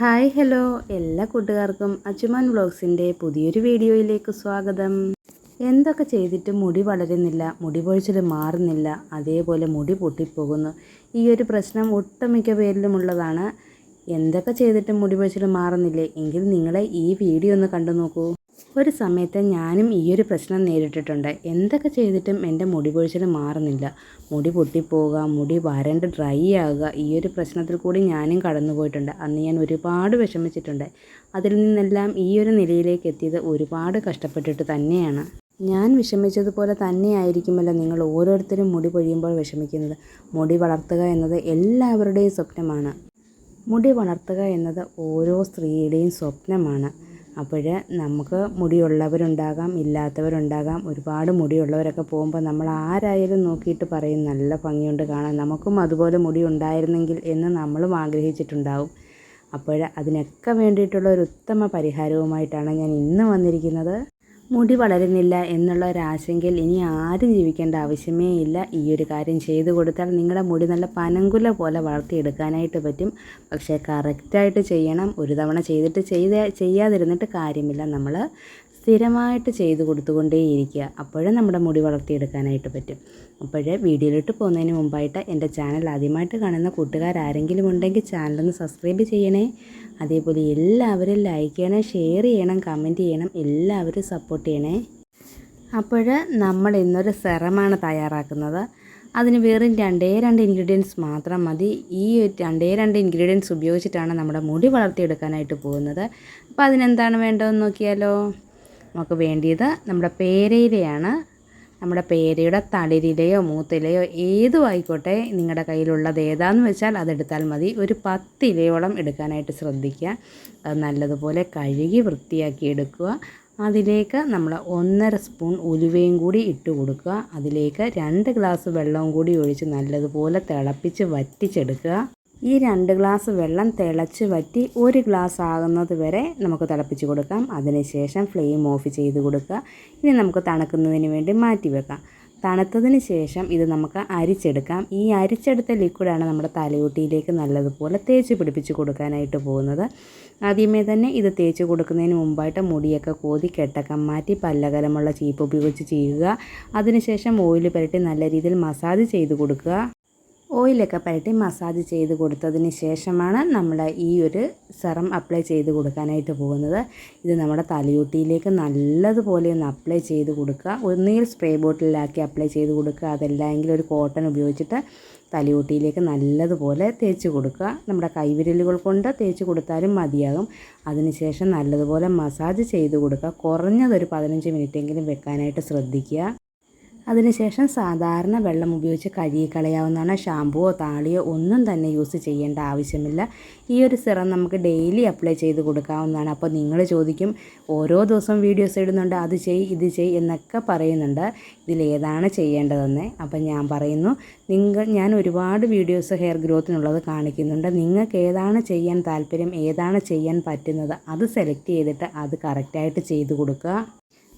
Hi hello. എല്ലാ കൂട്ടുകാർക്കും അച്ചുമാൻ വ്ളോഗ്സിന്റെ പുതിയൊരു വീഡിയോയിലേക്ക് സ്വാഗതം. എന്തൊക്കെ ചെയ്തിട്ടും മുടി വളരുന്നില്ല മുടി പൊഴിച്ചിൽ മാറുന്നില്ല അതേപോലെ മുടി പൊട്ടിപ്പോകുന്നു. ഈ ഒരു പ്രശ്നം ഒട്ടുമിക്ക പേരിലുമുള്ളതാണ് എന്തൊക്കെ ചെയ്തിട്ടും മുടി പൊഴിച്ചിൽ മാറുന്നില്ലേ? എങ്കിൽ നിങ്ങളെ ഈ വീഡിയോ ഒന്ന് കണ്ടു നോക്കൂ. ഒരു സമയത്ത് ഞാനും ഈ ഒരു പ്രശ്നം നേരിട്ടിട്ടുണ്ട്. എന്തൊക്കെ ചെയ്തിട്ടും എന്റെ മുടി പൊഴിച്ചിൽ മാറുന്നില്ല. മുടി പൊട്ടിപ്പോവുക മുടി വരണ്ട് ഡ്രൈ ആവുക ഈ ഒരു പ്രശ്നത്തിൽ കൂടി ഞാനും കടന്നു പോയിട്ടുണ്ട്. അന്ന് ഞാൻ ഒരുപാട് വിഷമിച്ചിട്ടുണ്ട്. അതിൽ നിന്നെല്ലാം ഈ ഒരു നിലയിലേക്ക് എത്തിയത് ഒരുപാട് കഷ്ടപ്പെട്ടിട്ട് തന്നെയാണ്. ഞാൻ വിഷമിച്ചതുപോലെ തന്നെയായിരിക്കുമല്ലോ നിങ്ങൾ ഓരോരുത്തരും മുടി പൊഴിയുമ്പോൾ വിഷമിക്കുന്നത്. മുടി വളർത്തുക എന്നത് എല്ലാവരുടെയും സ്വപ്നമാണ്. മുടി വളർത്തുക എന്നത് ഓരോ സ്ത്രീയുടെയും സ്വപ്നമാണ്. അപ്പോൾ നമുക്ക് മുടിയുള്ളവരുണ്ടാകാം ഇല്ലാത്തവരുണ്ടാകാം ഒരുപാട് മുടിയുള്ളവരൊക്കെ പോകുമ്പോൾ നമ്മൾ ആരായാലും നോക്കിയിട്ട് പറയും നല്ല ഭംഗിയുണ്ട് കാണാൻ നമുക്കും അതുപോലെ മുടി ഉണ്ടായിരുന്നെങ്കിൽ എന്ന് നമ്മളും ആഗ്രഹിച്ചിട്ടുണ്ടാവും. അപ്പോൾ അതിനൊക്കെ വേണ്ടിയിട്ടുള്ള ഒരു ഉത്തമ പരിഹാരവുമായിട്ടാണ് ഞാൻ ഇന്ന് വന്നിരിക്കുന്നത്. മുടി വളരുന്നില്ല എന്നുള്ള ഒരു ആശങ്കയിൽ ഇനി ആരും ജീവിക്കേണ്ട ആവശ്യമേ ഇല്ല. ഈ ഒരു കാര്യം ചെയ്തു കൊടുത്താൽ നിങ്ങളുടെ മുടി നല്ല പനങ്കുല പോലെ വളർത്തിയെടുക്കാനായിട്ട് പറ്റും. പക്ഷേ കറക്റ്റായിട്ട് ചെയ്യണം. ഒരു തവണ ചെയ്തിട്ട് ചെയ്ത ചെയ്യാതിരുന്നിട്ട് കാര്യമില്ല. നമ്മൾ സ്ഥിരമായിട്ട് ചെയ്ത് കൊടുത്തുകൊണ്ടേയിരിക്കുക. അപ്പോഴേ നമ്മുടെ മുടി വളർത്തിയെടുക്കാനായിട്ട് പറ്റും. അപ്പോഴേ വീഡിയോയിലോട്ട് പോകുന്നതിന് മുമ്പായിട്ട് എന്റെ ചാനൽ ആദ്യമായിട്ട് കാണുന്ന കൂട്ടുകാരാരെങ്കിലും ഉണ്ടെങ്കിൽ ചാനലൊന്ന് സബ്സ്ക്രൈബ് ചെയ്യണേ. അതേപോലെ എല്ലാവരും ലൈക്ക് ചെയ്യണം ഷെയർ ചെയ്യണം കമന്റ് ചെയ്യണം എല്ലാവരും സപ്പോർട്ട് ചെയ്യണേ. അപ്പോൾ നമ്മൾ ഇന്നൊരു സെറമാണ് തയ്യാറാക്കുന്നത്. അതിന് വെറും രണ്ടേ രണ്ട് ഇൻഗ്രീഡിയൻസ് മാത്രം മതി. ഈ രണ്ടേ രണ്ട് ഇൻഗ്രീഡിയൻസ് ഉപയോഗിച്ചിട്ടാണ് നമ്മുടെ മുടി വളർത്തിയെടുക്കാനായിട്ട് പോകുന്നത്. അപ്പോൾ അതിനെന്താണ് വേണ്ടതെന്ന് നോക്കിയാലോ? നമുക്ക് വേണ്ടിയത് നമ്മുടെ പേരയിലയാണ്. നമ്മുടെ പേരയുടെ തളിരിലയോ മൂത്തിലയോ ഏതും ആയിക്കോട്ടെ നിങ്ങളുടെ കയ്യിലുള്ളത് ഏതാണെന്ന് വെച്ചാൽ അതെടുത്താൽ മതി. ഒരു പത്തിലയോളം എടുക്കാനായിട്ട് ശ്രദ്ധിക്കുക. അത് നല്ലതുപോലെ കഴുകി വൃത്തിയാക്കി എടുക്കുക. അതിലേക്ക് നമ്മൾ ഒന്നര സ്പൂൺ ഉലുവയും കൂടി ഇട്ട് കൊടുക്കുക. അതിലേക്ക് രണ്ട് ഗ്ലാസ് വെള്ളവും കൂടി ഒഴിച്ച് നല്ലതുപോലെ തിളപ്പിച്ച് വറ്റിച്ചെടുക്കുക. ഈ രണ്ട് ഗ്ലാസ് വെള്ളം തിളച്ച് വറ്റി ഒരു ഗ്ലാസ് ആകുന്നത് വരെ നമുക്ക് തിളപ്പിച്ച് കൊടുക്കാം. അതിനുശേഷം ഫ്ലെയിം ഓഫ് ചെയ്ത് കൊടുക്കുക. ഇനി നമുക്ക് തണുക്കുന്നതിന് വേണ്ടി മാറ്റി വെക്കാം. തണുത്തതിന് ശേഷം ഇത് നമുക്ക് അരിച്ചെടുക്കാം. ഈ അരിച്ചെടുത്ത ലിക്വിഡാണ് നമ്മുടെ തലയൂട്ടിയിലേക്ക് നല്ലതുപോലെ തേച്ച് പിടിപ്പിച്ച് കൊടുക്കാനായിട്ട് പോകുന്നത്. ആദ്യമേ തന്നെ ഇത് തേച്ച് കൊടുക്കുന്നതിന് മുമ്പായിട്ട് മുടിയൊക്കെ കോതി കെട്ടൊക്കെ മാറ്റി പല്ലകലമുള്ള ചീപ്പ് ഉപയോഗിച്ച് ചെയ്യുക അതിനുശേഷം ഓയിൽ പുരട്ടി നല്ല രീതിയിൽ മസാജ് ചെയ്ത് കൊടുക്കുക. ഓയിലൊക്കെ പരട്ടി മസാജ് ചെയ്ത് കൊടുത്തതിന് ശേഷമാണ് നമ്മൾ ഈ ഒരു സെറം അപ്ലൈ ചെയ്ത് കൊടുക്കാനായിട്ട് പോകുന്നത്. ഇത് നമ്മുടെ തലയൂട്ടിയിലേക്ക് നല്ലതുപോലെ ഒന്ന് അപ്ലൈ ചെയ്ത് കൊടുക്കുക. ഒന്നുകിൽ സ്പ്രേ ബോട്ടിലാക്കി അപ്ലൈ ചെയ്ത് കൊടുക്കുക. അതല്ലെങ്കിൽ ഒരു കോട്ടൺ ഉപയോഗിച്ചിട്ട് തലയൂട്ടിയിലേക്ക് നല്ലതുപോലെ തേച്ച് കൊടുക്കുക. നമ്മുടെ കൈവിരലുകൾ കൊണ്ട് തേച്ച് കൊടുത്താലും മതിയാകും. അതിനുശേഷം നല്ലതുപോലെ മസാജ് ചെയ്ത് കൊടുക്കുക. കുറഞ്ഞതൊരു പതിനഞ്ച് മിനിറ്റെങ്കിലും വെക്കാനായിട്ട് ശ്രദ്ധിക്കുക. അതിനുശേഷം സാധാരണ വെള്ളം ഉപയോഗിച്ച് കഴുകി കളയാവുന്നതാണ് ഷാമ്പുവോ താളിയോ ഒന്നും തന്നെ യൂസ് ചെയ്യേണ്ട ആവശ്യമില്ല. ഈ ഒരു സിറം നമുക്ക് ഡെയിലി അപ്ലൈ ചെയ്ത് കൊടുക്കാവുന്നതാണ്. അപ്പോൾ നിങ്ങൾ ചോദിക്കും ഓരോ ദിവസം വീഡിയോസ് ഇടുന്നുണ്ട് അത് ചെയ് ഇത് ചെയ് എന്നൊക്കെ പറയുന്നുണ്ട്. ഇതിലേതാണ് ചെയ്യേണ്ടതെന്ന്. അപ്പം ഞാൻ പറയുന്നു നിങ്ങൾ ഞാൻ ഒരുപാട് വീഡിയോസ് ഹെയർ ഗ്രോത്തിനുള്ളത് കാണിക്കുന്നുണ്ട്. നിങ്ങൾക്ക് ഏതാണ് ചെയ്യാൻ താല്പര്യം ഏതാണ് ചെയ്യാൻ പറ്റുന്നത് അത് സെലക്ട് ചെയ്തിട്ട് അത് കറക്റ്റായിട്ട് ചെയ്ത് കൊടുക്കുക.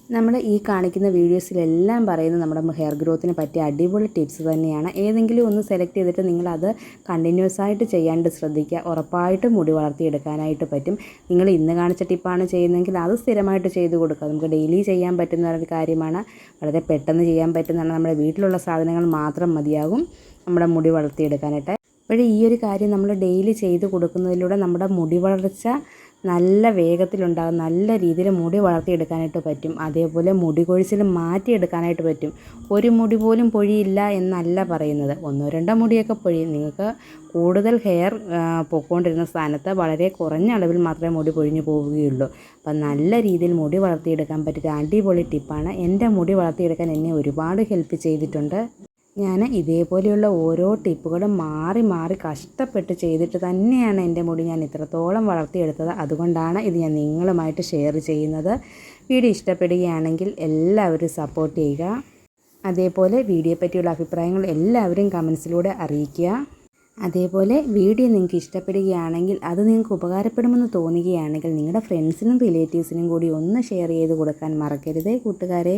നമ്മൾ ഈ കാണിക്കുന്ന വീഡിയോസിലെല്ലാം പറയുന്നത് നമ്മുടെ ഹെയർ ഗ്രോത്തിനെ പറ്റിയ അടിപൊളി ടിപ്സ് തന്നെയാണ്. ഏതെങ്കിലും ഒന്ന് സെലക്ട് ചെയ്തിട്ട് നിങ്ങളത് കണ്ടിന്യൂസ് ആയിട്ട് ചെയ്യാണ്ട് ശ്രദ്ധിക്കുക. ഉറപ്പായിട്ടും മുടി വളർത്തിയെടുക്കാനായിട്ട് പറ്റും. നിങ്ങൾ ഇന്ന് കാണിച്ച ടിപ്പാണ് ചെയ്യുന്നതെങ്കിൽ അത് സ്ഥിരമായിട്ട് ചെയ്ത് കൊടുക്കുക. നമുക്ക് ഡെയിലി ചെയ്യാൻ പറ്റുന്ന ഒരു കാര്യമാണ്. വളരെ പെട്ടെന്ന് ചെയ്യാൻ പറ്റുന്നതാണ്. നമ്മുടെ വീട്ടിലുള്ള സാധനങ്ങൾ മാത്രം മതിയാകും നമ്മുടെ മുടി വളർത്തിയെടുക്കാനായിട്ട്. അപ്പോഴേ ഈ ഒരു കാര്യം നമ്മൾ ഡെയിലി ചെയ്ത് കൊടുക്കുന്നതിലൂടെ നമ്മുടെ മുടി വളർച്ച നല്ല വേഗത്തിലുണ്ടാകും നല്ല രീതിയിൽ മുടി വളർത്തിയെടുക്കാനായിട്ട് പറ്റും. അതേപോലെ മുടി കൊഴിച്ചിൽ മാറ്റിയെടുക്കാനായിട്ട് പറ്റും. ഒരു മുടി പോലും പൊഴിയില്ല എന്നല്ല പറയുന്നത്. ഒന്നോ രണ്ടോ മുടിയൊക്കെ പൊഴിയും. നിങ്ങൾക്ക് കൂടുതൽ ഹെയർ പൊക്കോണ്ടിരുന്ന സ്ഥാനത്ത് വളരെ കുറഞ്ഞ അളവിൽ മാത്രമേ മുടി പൊഴിഞ്ഞു പോവുകയുള്ളൂ. അപ്പം നല്ല രീതിയിൽ മുടി വളർത്തിയെടുക്കാൻ പറ്റിയ അടിപൊളി ടിപ്പാണ്. എന്റെ മുടി വളർത്തിയെടുക്കാൻ എന്നെ ഒരുപാട് ഹെൽപ്പ് ചെയ്തിട്ടുണ്ട്. ഞാൻ ഇതേപോലെയുള്ള ഓരോ ടിപ്പുകളും മാറി മാറി കഷ്ടപ്പെട്ട് ചെയ്തിട്ട് തന്നെയാണ് എന്റെ മുടി ഞാൻ ഇത്രത്തോളം വളർത്തിയെടുത്തത്. അതുകൊണ്ടാണ് ഇത് ഞാൻ നിങ്ങളുമായിട്ട് ഷെയർ ചെയ്യുന്നത്. വീഡിയോ ഇഷ്ടപ്പെടുകയാണെങ്കിൽ എല്ലാവരും സപ്പോർട്ട് ചെയ്യുക. അതേപോലെ വീഡിയോ പറ്റിയുള്ള അഭിപ്രായങ്ങൾ എല്ലാവരും കമൻസിലൂടെ അറിയിക്കുക. അതേപോലെ വീഡിയോ നിങ്ങൾക്ക് ഇഷ്ടപ്പെടുകയാണെങ്കിൽ അത് നിങ്ങൾക്ക് ഉപകാരപ്പെടുമെന്ന് തോന്നുകയാണെങ്കിൽ നിങ്ങളുടെ ഫ്രണ്ട്സിനും റിലേറ്റീവ്സിനും കൂടി ഒന്ന് ഷെയർ ചെയ്ത് കൊടുക്കാൻ മറക്കരുതേ കൂട്ടുകാരെ.